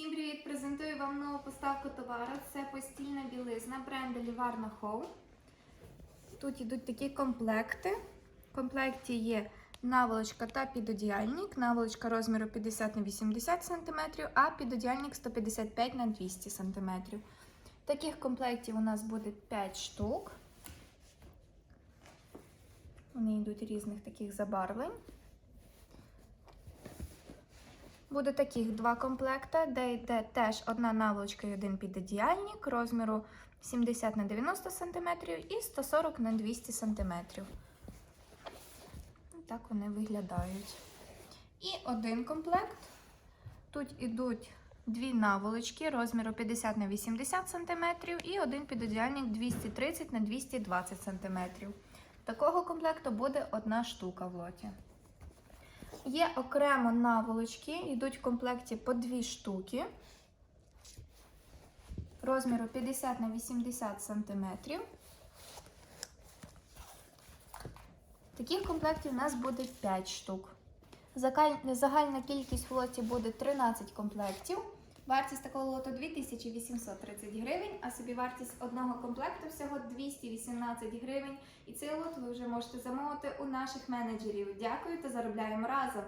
Всім привіт! Презентую вам нову поставку товару. Це постільна білизна бренду Livarna Home. Тут йдуть такі комплекти. В комплекті є наволочка та підодіяльник. Наволочка розміру 50 на 80 см, а підодіяльник 155 на 200 см. Таких комплектів у нас буде 5 штук. Вони йдуть різних таких забарвлень. Буде таких два комплекти, де йде теж одна наволочка і один підодіяльник розміру 70 на 90 см і 140 на 200 см. Так вони виглядають. І один комплект. Тут ідуть дві наволочки розміру 50 на 80 см і один підодіяльник 230 на 220 см. Такого комплекту буде одна штука в лоті. Є окремо наволочки, йдуть в комплекті по дві штуки розміру 50 на 80 см. Таких комплектів у нас буде 5 штук. Загальна кількість в лоті буде 13 комплектів. Вартість такого лоту 2830 гривень, а собі вартість одного комплекту всього 218 гривень. І цей лот ви вже можете замовити у наших менеджерів. Дякую та заробляємо разом!